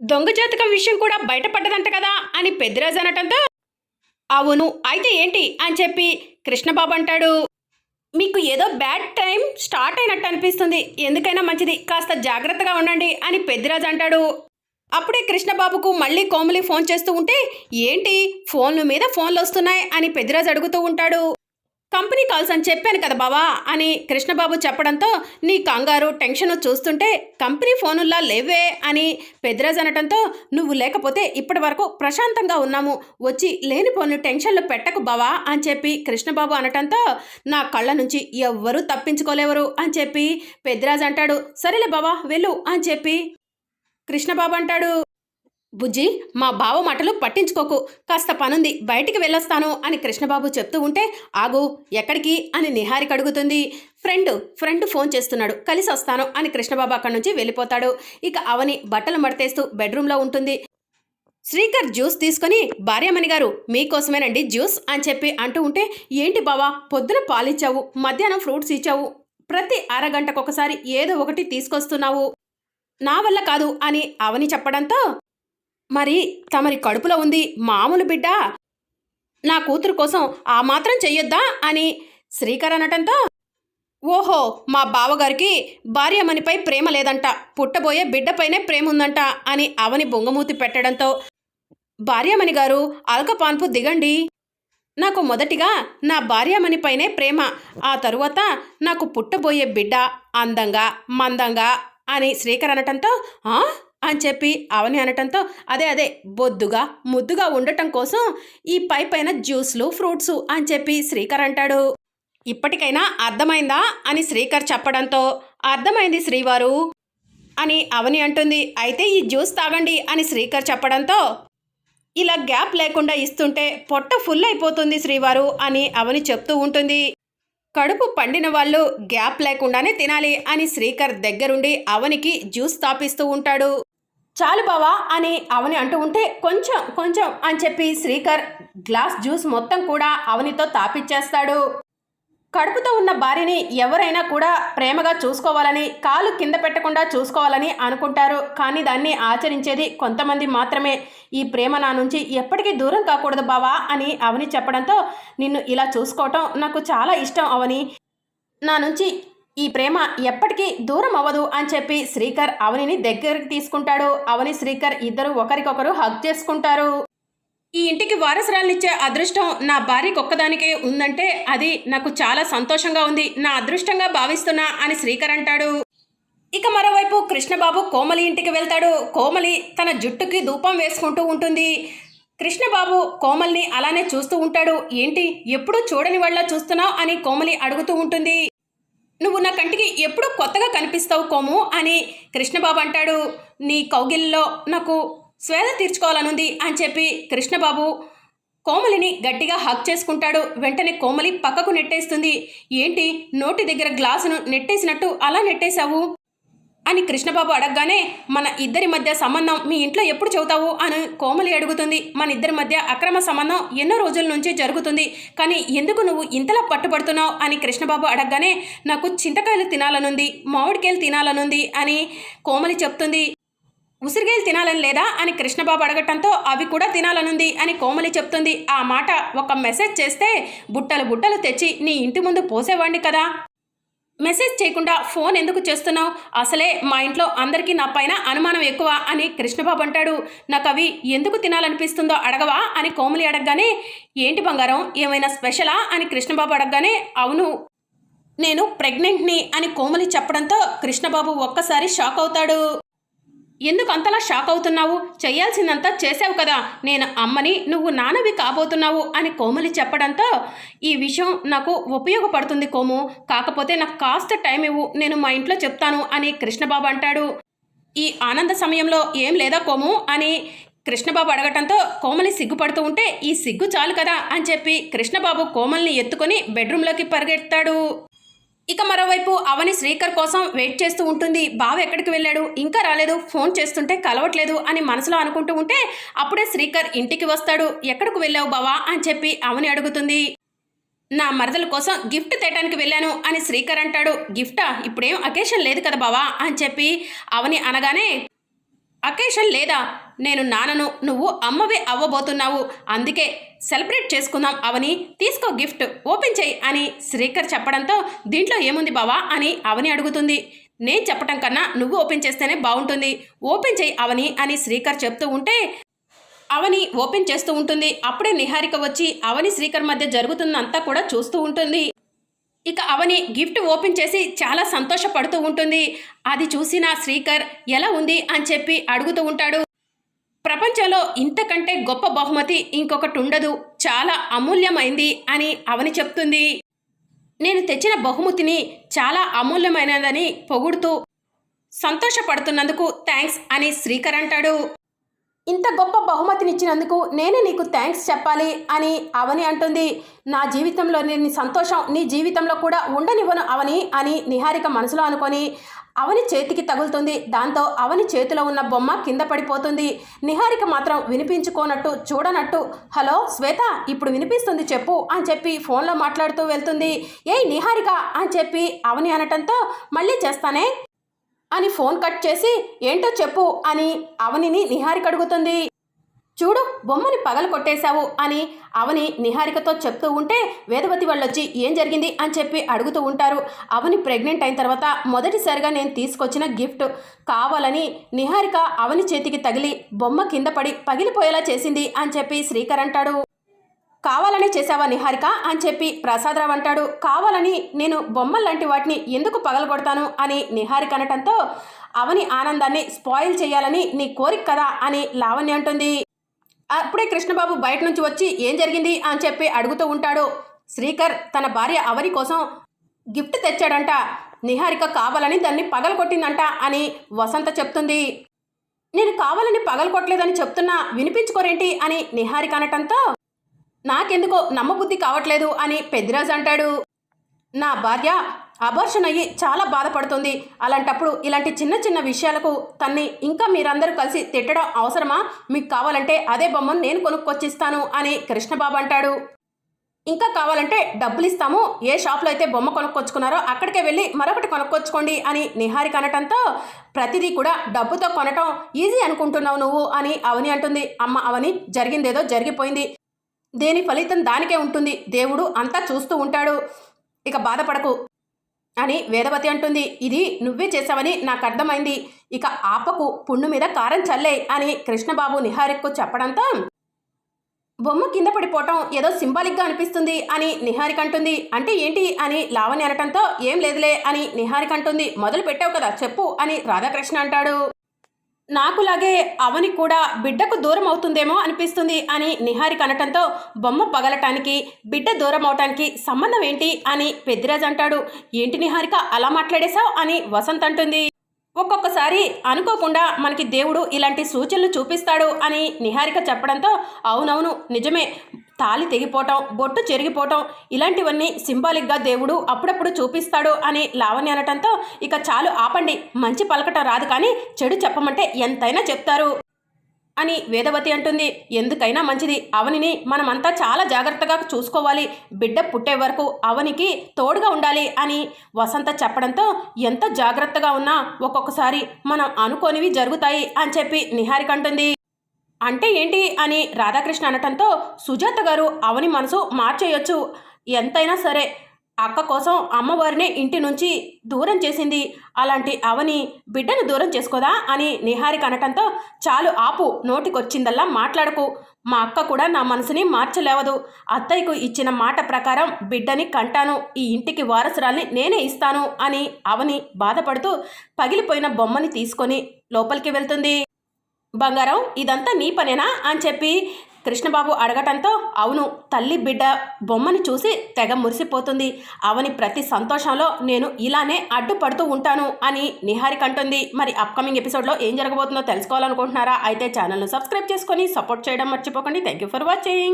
దొంగ జాతకం విషయం కూడా బయటపడ్డదంట కదా అని పెద్దిరాజు అనటంతో అవును అయితే ఏంటి అని చెప్పి కృష్ణబాబు అంటాడు. మీకు ఏదో బ్యాడ్ టైం స్టార్ట్ అయినట్టు అనిపిస్తుంది ఎందుకైనా మంచిది కాస్త జాగ్రత్తగా ఉండండి అని పెద్దిరాజు అంటాడు. అప్పుడే కృష్ణబాబుకు మళ్ళీ కోమలి ఫోన్ చేస్తూ ఉంటే ఏంటి ఫోన్ల మీద ఫోన్లు వస్తున్నాయి అని పెద్దిరాజు అడుగుతూ ఉంటాడు. కంపెనీ కాల్స్ అని చెప్పాను కదా బావా అని కృష్ణబాబు చెప్పడంతో నీ కంగారు టెన్షన్ చూస్తుంటే కంపెనీ ఫోనుల్లా లేవే అని పెద్దిరాజు అనటంతో నువ్వు లేకపోతే ఇప్పటి వరకు ప్రశాంతంగా ఉన్నాము. వచ్చి లేనిపోను టెన్షన్లు పెట్టకు బావా అని చెప్పి కృష్ణబాబు అనటంతో నా కళ్ళ నుంచి ఎవ్వరూ తప్పించుకోలేవరు అని చెప్పి పెద్దిరాజు అంటాడు. సరేలే బావా వెళ్ళు అని చెప్పి కృష్ణబాబు అంటాడు. బుజ్జి మా బావ మాటలు పట్టించుకోకు. కాస్త పనుంది బయటికి వెళ్ళొస్తాను అని కృష్ణబాబు చెప్తూ ఉంటే ఆగు ఎక్కడికి? అని నిహారిక అడుగుతుంది. ఫ్రెండ్ ఫ్రెండ్ ఫోన్ చేస్తున్నాడు కలిసి వస్తాను అని కృష్ణబాబు అక్కడి నుంచి వెళ్ళిపోతాడు. ఇక అవని బట్టలు మడతేస్తూ బెడ్రూమ్లో ఉంటుంది. శ్రీకర్ జ్యూస్ తీసుకొని భార్యమణి గారు మీకోసమేనండి జ్యూస్ అని చెప్పి అంటూ ఉంటే ఏంటి బావా పొద్దున పాలిచ్చావు మధ్యాహ్నం ఫ్రూట్స్ ఇచ్చావు ప్రతి అరగంటకొకసారి ఏదో ఒకటి తీసుకొస్తున్నావు. నా వల్ల కాదు అని అవని చెప్పడంతో మరి తమరి కడుపులో ఉంది మామూలు బిడ్డ నా కూతురు కోసం ఆ మాత్రం చెయ్యొద్దా అని శ్రీకర్ అనటంతో ఓహో మా బావగారికి భార్యమణిపై ప్రేమ లేదంట పుట్టబోయే బిడ్డపైనే ప్రేమ ఉందంట అని అవని బొంగమూతి పెట్టడంతో భార్యమణి గారు అల్కపాన్పు దిగండి నాకు మొదటిగా నా భార్యమణిపైనే ప్రేమ ఆ తరువాత నాకు పుట్టబోయే బిడ్డ అందంగా మందంగా అని శ్రీకర్ అనటంతో "ఆ?" అని చెప్పి అవని అనటంతో అదే అదే బొద్దుగా ముద్దుగా ఉండటం కోసం ఈ పై పైన జ్యూస్లు ఫ్రూట్స్ అని చెప్పి శ్రీకర్ అంటాడు. ఇప్పటికైనా అర్థమైందా అని శ్రీకర్ చెప్పడంతో అర్థమైంది శ్రీవారు అని అవని అంటుంది. అయితే ఈ జ్యూస్ తాగండి అని శ్రీకర్ చెప్పడంతో ఇలా గ్యాప్ లేకుండా ఇస్తుంటే పొట్ట ఫుల్ అయిపోతుంది శ్రీవారు అని అవని చెప్తూ ఉంటుంది. కడుపు పండిన వాళ్ళు గ్యాప్ లేకుండానే తినాలి అని శ్రీకర్ దగ్గరుండి అవనికి జ్యూస్ తాపిస్తూ ఉంటాడు. చాలు బావా అని అవని అంటూ ఉంటే కొంచెం కొంచెం అని చెప్పి శ్రీకర్ గ్లాస్ జ్యూస్ మొత్తం కూడా అవనితో తాపిచ్చేస్తాడు. కడుపుతో ఉన్న భార్యని ఎవరైనా కూడా ప్రేమగా చూసుకోవాలని కాలు కింద పెట్టకుండా చూసుకోవాలని అనుకుంటారు. కానీ దాన్ని ఆచరించేది కొంతమంది మాత్రమే. ఈ ప్రేమ నా నుంచి ఎప్పటికీ దూరం కాకూడదు బావా అని అవని చెప్పడంతో నిన్ను ఇలా చూసుకోవటం నాకు చాలా ఇష్టం అవని. నా నుంచి ఈ ప్రేమ ఎప్పటికీ దూరం అవ్వదు అని చెప్పి శ్రీకర్ అవనిని దగ్గరికి తీసుకుంటాడు. అవని శ్రీకర్ ఇద్దరు ఒకరికొకరు హగ్ చేసుకుంటారు. ఈ ఇంటికి వారసురాలనిచ్చే అదృష్టం నా భార్యకు ఒక్కదానికే ఉందంటే అది నాకు చాలా సంతోషంగా ఉంది. నా అదృష్టంగా భావిస్తున్నా అని శ్రీకర్ అంటాడు. ఇక మరోవైపు కృష్ణబాబు కోమలి ఇంటికి వెళ్తాడు. కోమలి తన జుట్టుకి ధూపం వేసుకుంటూ ఉంటుంది. కృష్ణబాబు కోమల్ని అలానే చూస్తూ ఉంటాడు. ఏంటి? ఎప్పుడూ చూడని వాళ్ళ చూస్తున్నావు? అని కోమలి అడుగుతూ ఉంటుంది. నువ్వు నా కంటికి ఎప్పుడూ కొత్తగా కనిపిస్తావు కోము అని కృష్ణబాబు అంటాడు. నీ కౌగిల్లో నాకు స్వేద తీర్చుకోవాలనుంది అని చెప్పి కృష్ణబాబు కోమలిని గట్టిగా హక్ చేసుకుంటాడు. వెంటనే కోమలి పక్కకు నెట్టేస్తుంది. ఏంటి? నోటి దగ్గర గ్లాసును నెట్టేసినట్టు అలా నెట్టేశావు? అని కృష్ణబాబు అడగగానే మన ఇద్దరి మధ్య సంబంధం మీ ఇంట్లో ఎప్పుడు చెబుతావు? అని కోమలి అడుగుతుంది. మన ఇద్దరి మధ్య అక్రమ సంబంధం ఎన్నో రోజుల నుంచి జరుగుతుంది. కానీ ఎందుకు నువ్వు ఇంతలా పట్టుబడుతున్నావు? అని కృష్ణబాబు అడగగానే నాకు చింతకాయలు తినాలనుంది మామిడికాయలు తినాలనుంది అని కోమలి చెప్తుంది. ఉసిరికాయలు తినాలని లేదా? అని కృష్ణబాబు అడగటంతో అవి కూడా తినాలనుంది అని కోమలి చెప్తుంది. ఆ మాట ఒక మెసేజ్ చేస్తే బుట్టలు బుట్టలు తెచ్చి నీ ఇంటి ముందు పోసేవాడిని కదా! మెసేజ్ చేయకుండా ఫోన్ ఎందుకు చేస్తున్నావు? అసలే మా ఇంట్లో అందరికీ నా పైన అనుమానం ఎక్కువ అని కృష్ణబాబు అంటాడు. నాకు అవి ఎందుకు తినాలనిపిస్తుందో అడగవా? అని కోమలి అడగగానే ఏంటి బంగారం? ఏమైనా స్పెషలా? అని కృష్ణబాబు అడగగానే అవును నేను ప్రెగ్నెంట్ని అని కోమలి చెప్పడంతో కృష్ణబాబు ఒక్కసారి షాక్ అవుతాడు. ఎందుకు అంతలా షాక్ అవుతున్నావు? చేయాల్సిందంతా చేసావు కదా. నేను అమ్మని నువ్వు నాన్నవి కాబోతున్నావు అని కోమలి చెప్పడంతో ఈ విషయం నాకు ఉపయోగపడుతుంది కోము. కాకపోతే నాకు కాస్త టైం ఇవ్వు. నేను మా ఇంట్లో చెప్తాను అని కృష్ణబాబు అంటాడు. ఈ ఆనంద సమయంలో ఏం లేదా కోము అని కృష్ణబాబు అడగటంతో కోమలి సిగ్గుపడుతూ ఉంటే ఈ సిగ్గు చాలు కదా అని చెప్పి కృష్ణబాబు కోమల్ని ఎత్తుకొని బెడ్రూమ్లోకి పరిగెడతాడు ఇక మరోవైపు అవని శ్రీకర్ కోసం వెయిట్ చేస్తూ ఉంటుంది. బావ ఎక్కడికి వెళ్ళాడు? ఇంకా రాలేదు. ఫోన్ చేస్తుంటే కలవట్లేదు అని మనసులో అనుకుంటూ ఉంటే అప్పుడే శ్రీకర్ ఇంటికి వస్తాడు. ఎక్కడికి వెళ్ళావు బావా? అని చెప్పి అవని అడుగుతుంది. నా మరదల కోసం గిఫ్ట్ తేటానికి వెళ్ళాను అని శ్రీకర్ అంటాడు. గిఫ్టా? ఇప్పుడేం అకేషన్ లేదు కదా బావా? అని చెప్పి అవని అనగానే అకేషన్ లేదా? నేను నాన్నను నువ్వు అమ్మవే అవ్వబోతున్నావు. అందుకే సెలబ్రేట్ చేసుకుందాం అవని తీసుకో గిఫ్ట్ ఓపెన్ చేయి అని శ్రీకర్ చెప్పడంతో దీంట్లో ఏముంది బావా అని అవని అడుగుతుంది. నేను చెప్పటం కన్నా నువ్వు ఓపెన్ చేస్తేనే బాగుంటుంది ఓపెన్ చేయి అవని అని శ్రీకర్ చెప్తూ ఉంటే అవని ఓపెన్ చేస్తూ ఉంటుంది. అప్పుడే నిహారిక వచ్చి అవని శ్రీకర్ మధ్య జరుగుతుందంతా కూడా చూస్తూ ఉంటుంది. ఇక అవని గిఫ్ట్ ఓపెన్ చేసి చాలా సంతోషపడుతూ ఉంటుంది. అది చూసిన శ్రీకర్ ఎలా ఉంది? అని చెప్పి అడుగుతూ ఉంటాడు. ప్రపంచంలో ఇంతకంటే గొప్ప బహుమతి ఇంకొకటి ఉండదు. చాలా అమూల్యమైంది అని అవని చెప్తుంది. నేను తెచ్చిన బహుమతిని చాలా అమూల్యమైనదని పొగుడుతూ సంతోషపడుతున్నందుకు థ్యాంక్స్ అని శ్రీకర్ అంటాడు. ఇంత గొప్ప బహుమతినిచ్చినందుకు నేనే నీకు థ్యాంక్స్ చెప్పాలి అని అవని అంటుంది. నా జీవితంలో నీ సంతోషం నీ జీవితంలో కూడా ఉండనివ్వను అవని అని నిహారిక మనసులో అనుకొని అవని చేతికి తగులుతుంది. దాంతో అవని చేతిలో ఉన్న బొమ్మ కింద పడిపోతుంది. నిహారిక మాత్రం వినిపించుకోనట్టు చూడనట్టు హలో శ్వేత ఇప్పుడు వినిపిస్తుంది చెప్పు అని చెప్పి ఫోన్లో మాట్లాడుతూ వెళ్తుంది. ఏయ్ నిహారిక అని చెప్పి అవని అనటంతో మళ్ళీ చేస్తానే అని ఫోన్ కట్ చేసి ఏంటో చెప్పు అని అవనిని నిహారిక అడుగుతుంది. చూడు బొమ్మని పగలు కొట్టేశావు అని అవని నిహారికతో చెప్తూ ఉంటే వేదవతి వాళ్ళొచ్చి ఏం జరిగింది అని చెప్పి అడుగుతూ ఉంటారు. అవని ప్రెగ్నెంట్ అయిన తర్వాత మొదటిసారిగా నేను తీసుకొచ్చిన గిఫ్ట్ కావాలని నిహారిక అవని చేతికి తగిలి బొమ్మ కింద పడి పగిలిపోయేలా చేసింది అని చెప్పి శ్రీకర్ అంటాడు. కావాలని చేసావా నిహారిక అని చెప్పి ప్రసాదరావు అంటాడు. కావాలని నేను బొమ్మలు లాంటి వాటిని ఎందుకు పగలగొడతాను అని నిహారిక అనటంతో అవని ఆనందాన్ని స్పాయిల్ చేయాలని నీ కోరిక కదా అని లావణ్య అంటుంది. అప్పుడే కృష్ణబాబు బయట నుంచి వచ్చి ఏం జరిగింది అని చెప్పి అడుగుతూ ఉంటాడు. శ్రీకర్ తన భార్య అవరి కోసం గిఫ్ట్ తెచ్చాడంట. నిహారిక కావాలని దాన్ని పగలగొట్టిందంట అని వసంత చెప్తుంది. నేను కావాలని పగలగొట్టలేదని చెప్తున్నా వినిపించుకోరేంటి అని నిహారిక అనటంతో నాకెందుకో నమ్మబుద్ధి కావట్లేదు అని పెద్దిరాజు అంటాడు. నా భార్య అబర్షన్ అయ్యి చాలా బాధపడుతుంది. అలాంటప్పుడు ఇలాంటి చిన్న చిన్న విషయాలకు తన్ని ఇంకా మీరందరూ కలిసి తిట్టడం అవసరమా? మీకు కావాలంటే అదే బొమ్మను నేను కొనుక్కొచ్చిస్తాను అని కృష్ణబాబు అంటాడు. ఇంకా కావాలంటే డబ్బులు ఇస్తాము ఏ షాప్లో అయితే బొమ్మ కొనుక్కొచ్చుకున్నారో అక్కడికే వెళ్ళి మరొకటి కొనుక్కొచ్చుకోండి అని నిహారిక అనటంతో ప్రతిదీ కూడా డబ్బుతో కొనటం ఈజీ అనుకుంటున్నావు నువ్వు అని అవని అంటుంది. అమ్మ అవని జరిగిందేదో జరిగిపోయింది. దేని ఫలితం దానికే ఉంటుంది. దేవుడు అంతా చూస్తూ ఉంటాడు. ఇక బాధపడకు. అని వేదవతి అంటుంది. ఇది నువ్వే చేసావని నాకు అర్థమైంది. ఇక ఆపకు పుండు మీద కారం చల్లే అని కృష్ణబాబు నిహారిక్కు చెప్పడంతో బొమ్మ కింద పడిపోవటం ఏదో సింబాలిక్గా అనిపిస్తుంది అని నిహారిక అంటుంది. అంటే ఏంటి అని లావణ్య అనటంతో ఏం లేదులే అని నిహారిక అంటుంది. మొదలు పెట్టావు కదా చెప్పు అని రాధాకృష్ణ అంటాడు. నాకులాగే అవని కూడా బిడ్డకు దూరం అవుతుందేమో అనిపిస్తుంది అని నిహారిక అనటంతో బొమ్మ పగలటానికి బిడ్డ దూరం అవటానికి సంబంధం ఏంటి అని పెద్దిరాజు అంటాడు. ఏంటి నిహారిక అలా మాట్లాడేశావు అని వసంత్ అంటుంది. ఒక్కొక్కసారి అనుకోకుండా మనకి దేవుడు ఇలాంటి సూచనలు చూపిస్తాడు అని నిహారిక చెప్పడంతో అవునవును నిజమే. తాలి తెగిపోవటం బొట్టు చెరిగిపోవటం ఇలాంటివన్నీ సింబాలిక్గా దేవుడు అప్పుడప్పుడు చూపిస్తాడు అని లావణ్య అనటంతో ఇక చాలు ఆపండి. మంచి పలకటం రాదు కానీ చెడు చెప్పమంటే ఎంతైనా చెప్తారు అని వేదవతి అంటుంది. ఎందుకైనా మంచిది. అవనిని మనమంతా చాలా జాగ్రత్తగా చూసుకోవాలి. బిడ్డ పుట్టే వరకు అవనికి తోడుగా ఉండాలి అని వసంత చెప్పడంతో ఎంత జాగ్రత్తగా ఉన్నా ఒక్కొక్కసారి మనం అనుకోనివి జరుగుతాయి అని చెప్పి నిహారిక అంటుంది. అంటే ఏంటి అని రాధాకృష్ణ అనటంతో సుజాత గారు అవని మనసు మార్చేయొచ్చు. ఎంతైనా సరే అక్క కోసం అమ్మవారిని ఇంటి నుంచి దూరం చేసింది. అలాంటి అవని బిడ్డను దూరం చేసుకోదా అని నిహారిక అనటంతో చాలు ఆపు నోటికొచ్చిందల్లా మాట్లాడకు. మా అక్క కూడా నా మనసుని మార్చలేవదు. అత్తయ్యకు ఇచ్చిన మాట ప్రకారం బిడ్డని కంటాను. ఈ ఇంటికి వారసురాల్ని నేనే ఇస్తాను అని అవని బాధపడుతూ పగిలిపోయిన బొమ్మని తీసుకొని లోపలికి వెళ్తుంది. బంగారం ఇదంతా నీ పనేనా? అని చెప్పి కృష్ణబాబు అడగటంతో అవును తల్లి బిడ్డ బొమ్మని చూసి తెగ మురిసిపోతుంది. అవని ప్రతి సంతోషంలో నేను ఇలానే అడ్డుపడుతూ ఉంటాను అని నిహారిక అంటుంది మరి అప్కమింగ్ ఎపిసోడ్లో ఏం జరగబోతుందో తెలుసుకోవాలనుకుంటున్నారా? అయితే ఛానల్ను సబ్స్క్రైబ్ చేసుకొని సపోర్ట్ చేయడం మర్చిపోకండి. Thank you for watching